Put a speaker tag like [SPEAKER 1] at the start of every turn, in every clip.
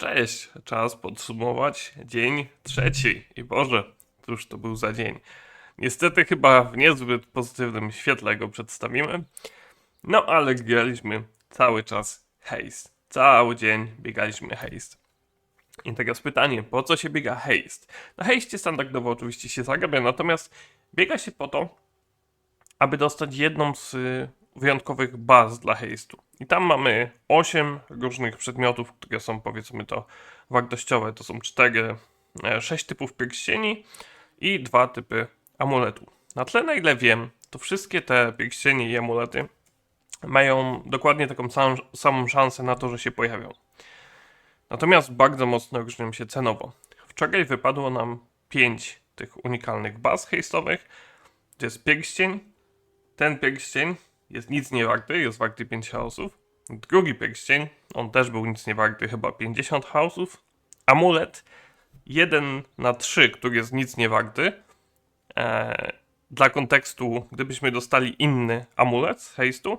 [SPEAKER 1] Cześć, czas podsumować dzień trzeci. I Boże, cóż to był za dzień. Niestety chyba w niezbyt pozytywnym świetle go przedstawimy. No ale graliśmy cały czas haste. Cały dzień biegaliśmy haste. I teraz pytanie, po co się biega haste? Na haste standardowo oczywiście się zarabia, natomiast biega się po to, aby dostać jedną z y, wyjątkowych baz dla haste'u. I tam mamy 8 różnych przedmiotów, które są powiedzmy to wartościowe. To są 4, 6 typów pierścieni i dwa typy amuletu. Na tle na ile wiem, to wszystkie te pierścienie i amulety mają dokładnie taką samą, samą szansę na to, że się pojawią. Natomiast bardzo mocno różnią się cenowo. Wczoraj wypadło nam 5 tych unikalnych baz haste'owych. To jest pierścień, ten pierścień jest nic nie warty, jest warty 5 chaosów. Drugi pierścień, on też był nic nie warty, chyba 50 chaosów. Amulet 1 na 3, który jest nic nie warty. Eee, dla kontekstu, gdybyśmy dostali inny amulet z haste'u,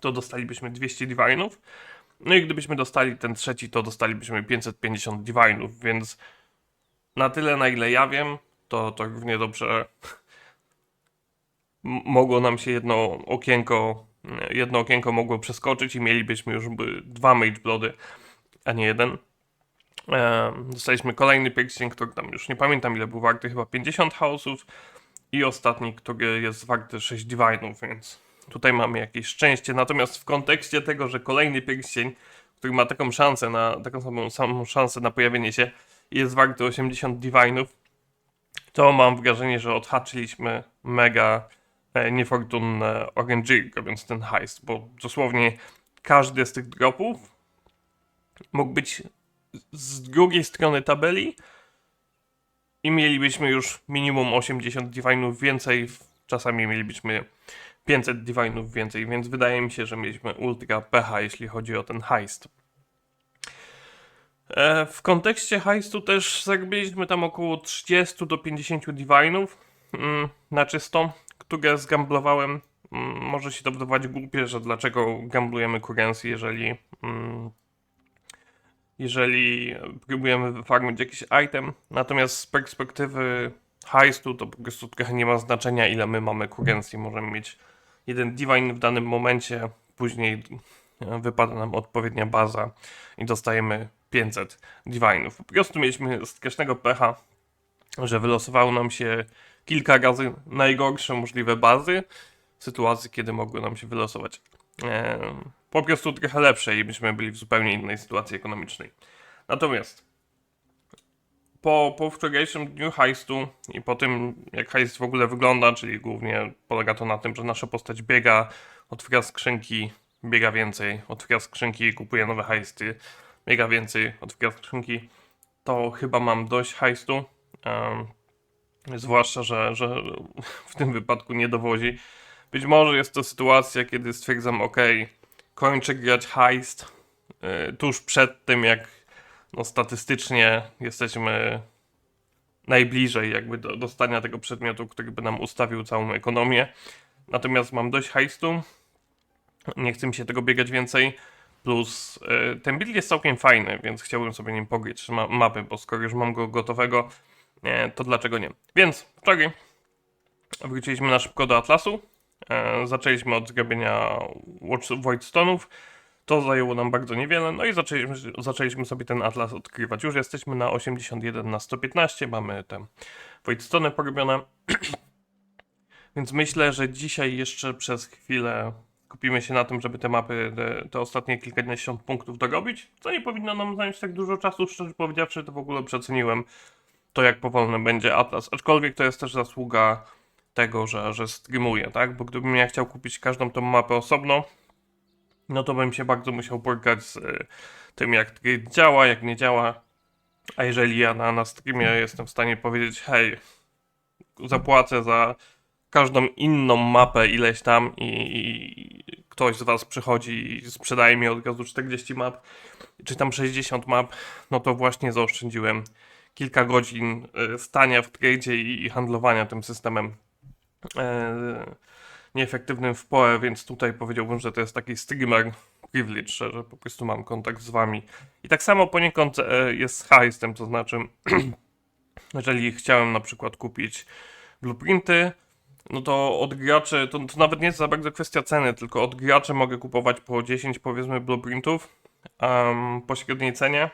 [SPEAKER 1] to dostalibyśmy 200 divine'ów. No i gdybyśmy dostali ten trzeci, to dostalibyśmy 550 divine'ów, więc na tyle, na ile ja wiem, to, to równie dobrze mogło nam się jedno okienko, jedno okienko mogło przeskoczyć i mielibyśmy już dwa Mage Bloody, a nie jeden. E, dostaliśmy kolejny pierścień, który tam już nie pamiętam ile był warty, chyba 50 chaosów i ostatni, który jest warty 6 divine'ów, więc tutaj mamy jakieś szczęście. Natomiast w kontekście tego, że kolejny pierścień, który ma taką szansę na, taką samą, samą szansę na pojawienie się jest warty 80 divine'ów, to mam wrażenie, że odhaczyliśmy mega niefortunne RNG, robiąc ten heist, bo dosłownie każdy z tych dropów mógł być z drugiej strony tabeli i mielibyśmy już minimum 80 divine'ów więcej, czasami mielibyśmy 500 divine'ów więcej, więc wydaje mi się, że mieliśmy ultra pecha, jeśli chodzi o ten heist. E, W kontekście heistu też zarobiliśmy tam około 30 do 50 divine'ów mm, na czysto, które zgamblowałem. Mm, Może się to wydawać głupie, że dlaczego gamblujemy currency, jeżeli mm, jeżeli próbujemy wyfarmić jakiś item. Natomiast z perspektywy heistu to po prostu trochę nie ma znaczenia ile my mamy currency. Możemy mieć jeden divine w danym momencie, później e, wypada nam odpowiednia baza i dostajemy 500 divine'ów. Po prostu mieliśmy strasznego pecha, że wylosowało nam się kilka razy najgorsze możliwe bazy w sytuacji, kiedy mogły nam się wylosować e, po prostu trochę lepsze i byśmy byli w zupełnie innej sytuacji ekonomicznej. Natomiast po, po wczorajszym dniu heistu i po tym, jak heist w ogóle wygląda, czyli głównie polega to na tym, że nasza postać biega, otwiera skrzynki, biega więcej, otwiera skrzynki, kupuje nowe heisty, biega więcej, otwiera skrzynki, to chyba mam dość heistu. Zwłaszcza, że, że w tym wypadku nie dowozi. Być może jest to sytuacja, kiedy stwierdzam, ok, kończę grać heist y, tuż przed tym, jak no, statystycznie jesteśmy najbliżej jakby do dostania tego przedmiotu, który by nam ustawił całą ekonomię. Natomiast mam dość heistu, nie chcę mi się tego biegać więcej. Plus y, ten build jest całkiem fajny, więc chciałbym sobie nim pogryć ma mapy, bo skoro już mam go gotowego, nie, to dlaczego nie? Więc wczoraj wróciliśmy na szybko do Atlasu. E, zaczęliśmy od zrobienia Watch Voidstone'ów. To zajęło nam bardzo niewiele, no i zaczęliśmy, zaczęliśmy sobie ten atlas odkrywać. Już jesteśmy na 81 na 115, mamy te Voidstone'y porobione. Więc myślę, że dzisiaj jeszcze przez chwilę kupimy się na tym, żeby te mapy, te, te ostatnie kilkadziesiąt punktów dorobić, co nie powinno nam zająć tak dużo czasu, szczerze powiedziawszy, to w ogóle przeceniłem to, jak powolny będzie Atlas. Aczkolwiek to jest też zasługa tego, że, że streamuję, tak? Bo gdybym ja chciał kupić każdą tą mapę osobno, no to bym się bardzo musiał borgać z y, tym, jak działa, jak nie działa. A jeżeli ja na, na streamie jestem w stanie powiedzieć, hej, zapłacę za każdą inną mapę ileś tam i, i ktoś z was przychodzi i sprzedaje mi od razu 40 map, czy tam 60 map, no to właśnie zaoszczędziłem kilka godzin y, stania w tradzie i, handlowania tym systemem e, nieefektywnym w PoE, więc tutaj powiedziałbym, że to jest taki streamer privilege, że, po prostu mam kontakt z wami. I tak samo poniekąd e, jest z to znaczy, jeżeli chciałem na przykład kupić blueprinty, no to od graczy, to, to nawet nie jest za bardzo kwestia ceny, tylko od graczy mogę kupować po 10 powiedzmy blueprintów um, po średniej cenie.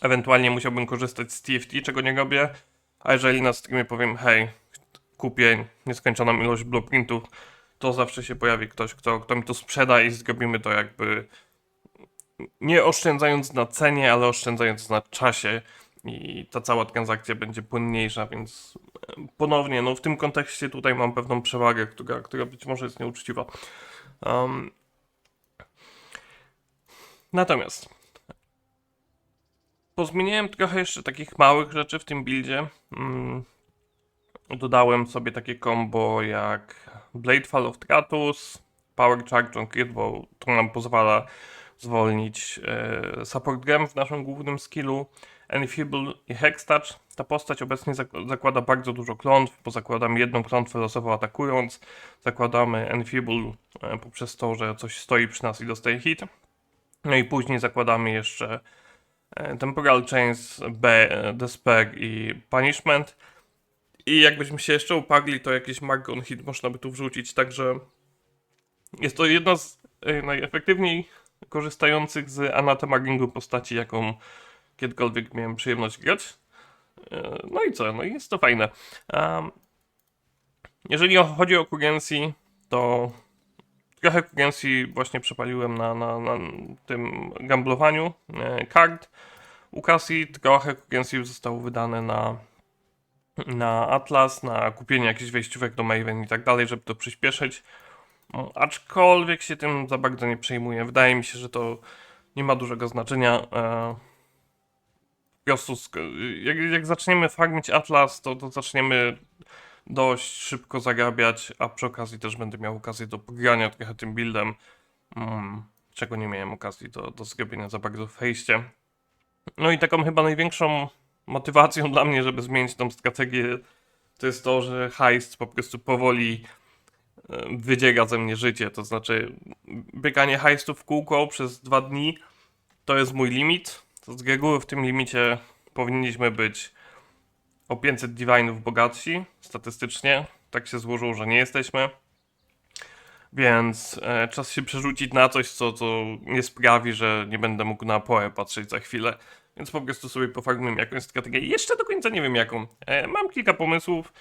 [SPEAKER 1] Ewentualnie musiałbym korzystać z TFT, czego nie robię. A jeżeli na streamie powiem, hej, kupię nieskończoną ilość blueprintów, to zawsze się pojawi ktoś, kto, kto mi to sprzeda i zrobimy to jakby nie oszczędzając na cenie, ale oszczędzając na czasie i ta cała transakcja będzie płynniejsza, więc e, ponownie, no w tym kontekście tutaj mam pewną przewagę, która, która być może jest nieuczciwa. Um, natomiast pozmieniałem trochę jeszcze takich małych rzeczy w tym buildzie. Mm, dodałem sobie takie combo jak Bladefall of Tratus, Power Charge on Crit, bo to nam pozwala zwolnić e, support gem w naszym głównym skillu. Enfeeble i Hextouch. Ta postać obecnie zak- zakłada bardzo dużo klątw, bo zakładamy jedną klątwę losowo atakując. Zakładamy Enfeeble e, poprzez to, że coś stoi przy nas i dostaje hit. No i później zakładamy jeszcze Temporal Chains, B, e, Despair i Punishment. I jakbyśmy się jeszcze uparli, to jakiś Mark on Hit można by tu wrzucić, także jest to jedna z e, najefektywniej korzystających z anatemaringu postaci, jaką kiedykolwiek miałem przyjemność grać. E, No i co? No jest to fajne. Jeżeli chodzi o Kugensi, to trochę Kugensi właśnie przepaliłem na, na, na tym gamblowaniu e, kart. U Cassie trochę Kugensi zostało wydane na, na Atlas, na kupienie jakichś wejściówek do Maven i tak dalej, żeby to przyspieszyć. Mm, Aczkolwiek się tym za bardzo nie przejmuję. Wydaje mi się, że to nie ma dużego znaczenia. E, po prostu jak, jak zaczniemy farmić Atlas, to, to zaczniemy dość szybko zarabiać, a przy okazji też będę miał okazję do pogrania trochę tym buildem, mm, czego nie miałem okazji do, do zrobienia za bardzo w hejście. No i taką chyba największą motywacją dla mnie, żeby zmienić tą strategię, to jest to, że heist po prostu powoli wydziega ze mnie życie. To znaczy, bieganie heistu w kółko przez dwa dni to jest mój limit. Z reguły w tym limicie powinniśmy być o 500 divine'ów bogatsi statystycznie. Tak się złożyło, że nie jesteśmy. Więc e, czas się przerzucić na coś, co, co nie sprawi, że nie będę mógł na poę patrzeć za chwilę. Więc po prostu sobie pofarmiłem jakąś strategię. Jeszcze do końca nie wiem jaką. E, mam kilka pomysłów.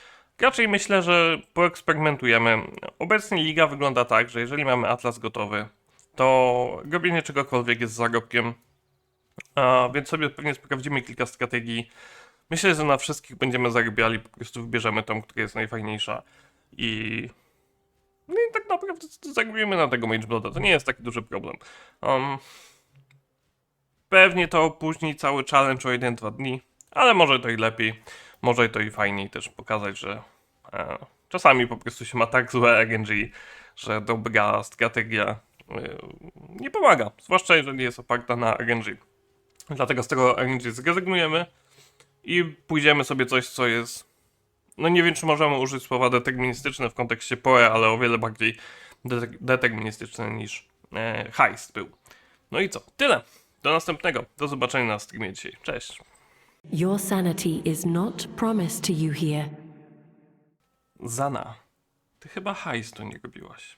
[SPEAKER 1] Raczej myślę, że poeksperymentujemy. Obecnie liga wygląda tak, że jeżeli mamy atlas gotowy, to robienie czegokolwiek jest zarobkiem. A, więc sobie pewnie sprawdzimy kilka strategii. Myślę, że na wszystkich będziemy zarabiali, po prostu wybierzemy tą, która jest najfajniejsza. I no i tak naprawdę zagrajmy na tego Mageblooda. To nie jest taki duży problem. Um, pewnie to opóźni cały challenge o 1-2 dni, ale może to i lepiej. Może to i fajniej też pokazać, że e, czasami po prostu się ma tak złe RNG, że dobra strategia e, nie pomaga. Zwłaszcza jeżeli jest oparta na RNG. Dlatego z tego RNG zrezygnujemy i pójdziemy sobie coś, co jest no nie wiem, czy możemy użyć słowa deterministyczne w kontekście PoE, ale o wiele bardziej deter- deterministyczne niż e, heist był. No i co? Tyle. Do następnego. Do zobaczenia na streamie dzisiaj. Cześć.
[SPEAKER 2] Your sanity is not promised to you here.
[SPEAKER 1] Zana, ty chyba heistu nie robiłaś.